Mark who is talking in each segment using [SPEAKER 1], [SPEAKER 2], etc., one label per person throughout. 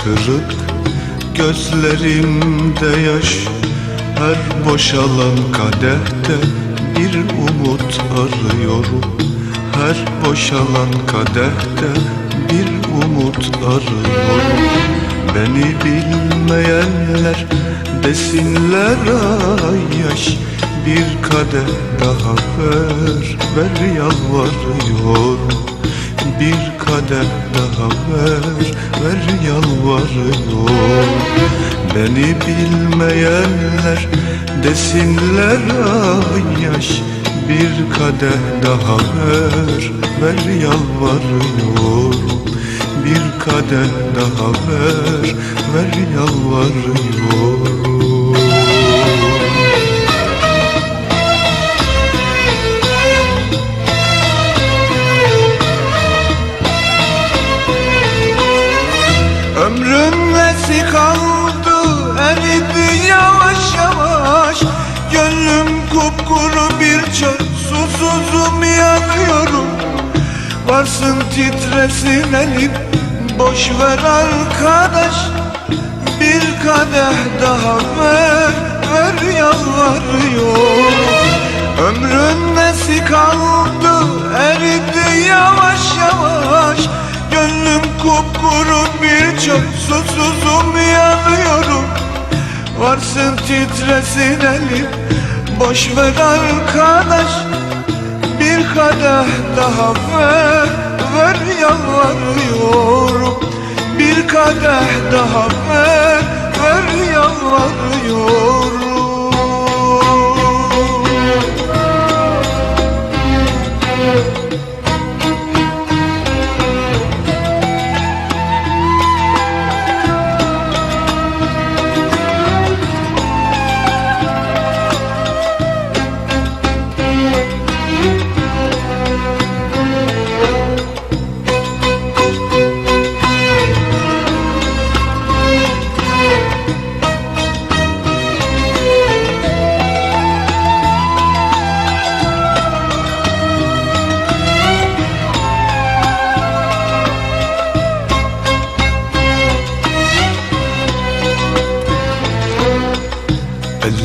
[SPEAKER 1] Hıçkırık Gözlerimde yaş. Her boşalan kadehte Bir umut arıyorum. Her boşalan kadehte Bir umut arıyorum. Beni bilmeyenler Desinler ay yaş. Bir kadeh daha ver Ver yalvarıyorum bir kadeh daha ver, ver yalvarıyor. Beni bilmeyenler desinler ay yaş Bir kadeh daha ver, ver yalvarıyor. Bir kadeh daha ver, ver yalvarıyor çöl susuzum yanıyorum. Varsın titresin elim boş ver arkadaş. Bir kadeh daha ver ver yalvarıyorum. Ömrün nesi kaldı? Eridi yavaş yavaş. Gönlüm kupkuru bir çöl susuzum yanıyorum. Varsın titresin elim boş ver arkadaş Bir kadeh daha ver. Ver yalvarıyorum Bir kadeh daha ver. Ver yalvarıyorum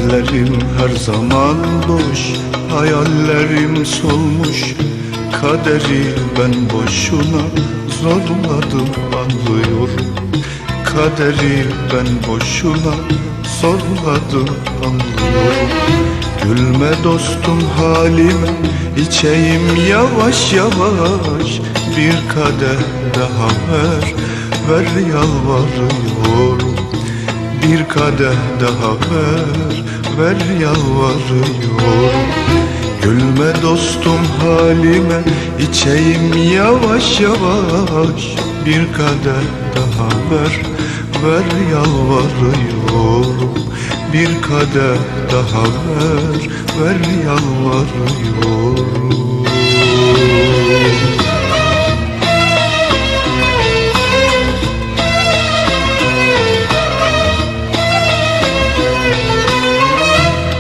[SPEAKER 1] Ellerim her zaman boş Hayallerim solmuş. Kaderi ben boşuna zorladım anlıyorum Kaderi ben boşuna zorladım anlıyorum Gülme dostum halime içeyim yavaş yavaş. Bir kadeh daha ver ver yalvarıyorum bir kadeh daha ver, ver yalvarıyorum Gülme dostum halime, içeyim yavaş yavaş. Bir kadeh daha ver, ver yalvarıyorum Bir kadeh daha ver, ver yalvarıyorum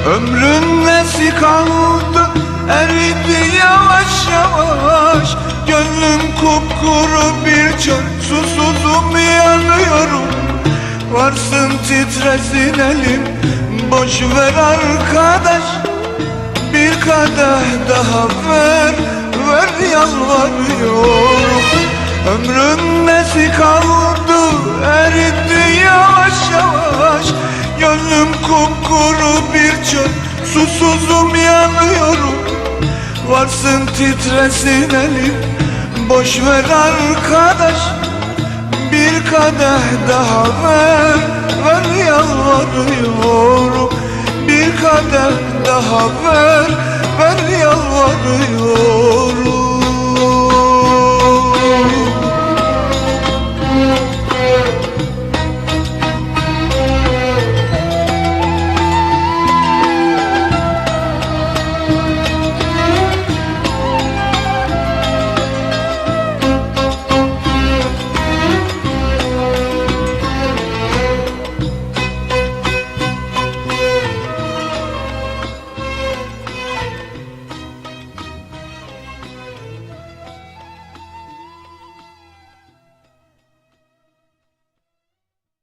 [SPEAKER 1] Ömrün nesi kaldı? Eridi yavaş yavaş. Gönlüm kupkuru bir çöl. Susuzum yanıyorum Varsın titresin elim. Boş ver arkadaş. Bir kadeh daha ver. Ver yalvarıyorum. Ömrün nesi kaldı? Eridi Gönlüm kupkuru bir çöl Susuzum yanıyorum. Varsın titresin elim Boş ver arkadaş. Bir kadeh daha ver Ver yalvarıyorum. Bir kadeh daha ver Ver yalvarıyorum